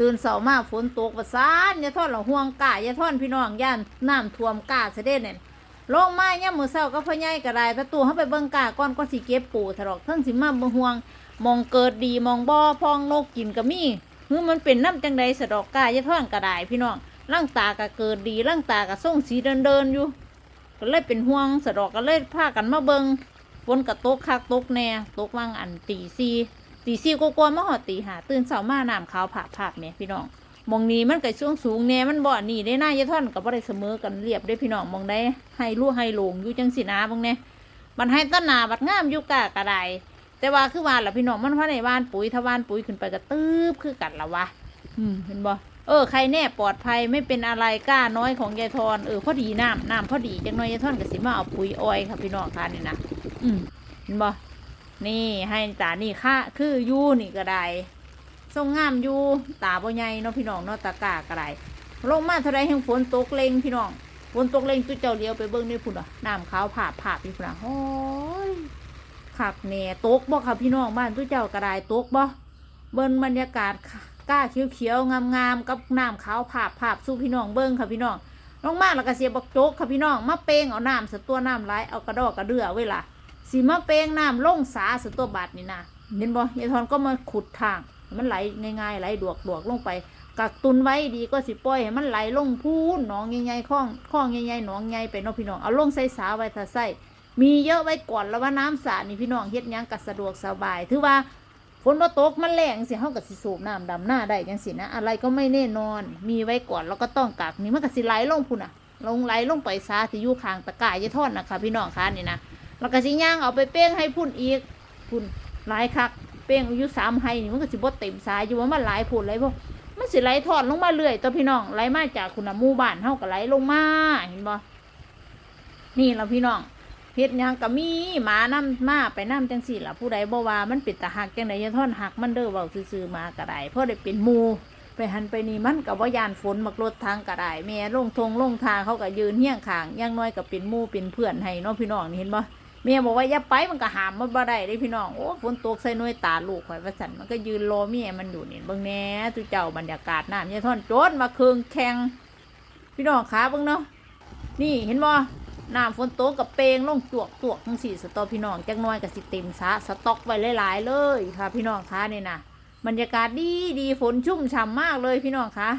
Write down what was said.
ตื่นเสามาฝนตกประสานยาท่อนละห่วงกายาท่อนพี่น้องย่านน้ำท่วมกาเสด็จเนี่ยลงมาเนี่ยมือเศร้าก็พ่อใหญ่ก็ได้ประตูเข้าไปเบิ่งกาก่อนก็สิเก็บปูถลอกเทั้งสิมาบ่ห่วง มองเกิดดีมองบ่อพองนกกินก็มีคือมันเป็นน้ำจังใดสะดอกกายาท่อนก็ได้พี่น้องร่างตาก็เกิดดีร่างตาก็ส่งสีเดินเดินอยู่ ก็เลยเป็นห่วงสะดอกก็เลยพากันมาเบิงฝนกระตกคักตกแน่ตกว่างอันตีซี ตีซีก็กลัวาๆมาหอดตีหาตื่นเสาร์มาน้ำขาวผาผ่าเนี่ยพี่น้องมองนี้มันก็ช่วงสูงแน่มันบ่อนี่ได้หน้ายายท่อนกับบ่ได้เสมอกันเรียบได้พี่น้องมองได้ให้ลู่ให้ลงอยู่จังสีนาบางเนี่ยมันให้ต้นนาบัดงามอยู่กะกระไดแต่ว่าคือว่าละพี่น้องมันเพราะในบ้านปุ๋ยถ้าบ้านปุ๋ยขึ้นไปก็ตืบคือกันละวะอืมเห็นบ่เออใครแน่ปลอดภัยไม่เป็นอะไรกล้าน้อยของยายทอนเออพอดีน้ำน้ำพอดีจังน้อยยายทอนก็สิมาเอาปุ๋ยอ้อยค่ะพี่น้องค่ะนี่นะอืมเห็นบ่ นี่ให้ตานี่ค่ะคืออยู่นี่ก็ได้ทรงงามอยู่ตาบ่ใหญ่เนาะพี่น้องเนาะตากาก็ได้ลงมาเท่าไรแห่งฝนตกเลงพี่น้องฝนตกเลงตุ้เจ้าเลี้ยวไปเบิ่งนี่พุ่นอะน้ำขาวผาบผาบพี่พุ่นอะโอ้ยขักแหน่ตกบ่ค่ะพี่น้องบ้านตุ้เจ้าก็ได้ตกบ่เบิ่งบรรยากาศก้าเขียวๆงามๆกับน้ำขาวผาบผาบสู้พี่น้องเบิ่งค่ะพี่น้องลงมาแล้วก็เสียบักโจกค่ะพี่น้องมาเปงเอาน้ำสตัวน้ำไหลเอากระดอกกระเดือเวลา สีมาเปงน้ำลงสาสตัวบาดนี่นะเห็นบ่ยายทอนก็มาขุดทาง มันไหลง่ายๆไหลดวกดวกลงไป กักตุนไว้ดีก็สิปล่อยให้มันไหลลงพูนหนองใหญ่ๆคลองคลองใหญ่ๆหนองใหญ่ไปเนาะพี่น้องเอาลงใส่สาไว้ถ้าใส่มีเยอะไว้ก่อนแล้วว่าน้ำสานี่พี่น้องเฮ็ดยังก็สะดวกสบายถือว่าฝนมาตกมันแรงสิเฮาก็สิสูบน้ำดำหน้าได้จังสินะ อะไรก็ไม่แน่นอน มีไว้ก่อนแล้วก็ต้องกักนี่มันก็สิไหลลงพุ่นน่ะ ลงไหลลงไปซาที่อยู่ข้างตะกายายทอดนะคะพี่น้องคะนี่นะ แล้วก็สิย่างเอาไปเป้งให้พุ่นอีกพุ่นหลายคัก เป้งอายุสามให้นี่มันก็สิบ่เต็มสายอยู่ว่ามันหลายพุ่นเลยพวกมันสิไหลทอดลงมาเรื่อยตัวพี่น้องไหลมาจากคุณหมู่บ้านเฮาก็ไหลลงมาเห็นบ่นี่เราพี่น้องเฮ็ดหยังก็มีหมานํมาไปนํจังสี่ล่ะผู้ใดบ่ว่ามันเป็นตาหักจังได๋ยายท่อนหักมันเด้อเว้าซื่อๆมาก็ไดเพราะได้เป็นหมูไปหันไปนี่มันก็บ่ย่านฝนมักรถทางก็ไดแม่ลงทงลงทางเขาก็ยืนเฮียงขางย่างน้อยก็เป็นหมูเป็นเพื่อนให้เนาะพี่น้องนี่เห็นบ่ แม่บอกว่าอย่าไปมันก็หามมันบ่ได้เด้พี่น้องโอ้ฝนตกใส่หน่วยตาลูกข่อยว่าซั่นมันก็ยืนรอแม่มันอยู่นี่เบิ่งแหน่ตุเจ้าบรรยากาศน้ำยายท่อนโจนมาเคืองแข่งพี่น้องขาเบิ่งเนาะนี่เห็นบ่น้ำฝนตกกับเปงลงจวกจวกทั้งสี่สตอพี่น้องจักหน้อยกับสิเต็มซะสต็อกไว้หลายๆเลยค่ะ พี่น้องคะนี่ยนะบรรยากาศดีดีฝนชุ่มฉ่ำมากเลยพี่น้องคะ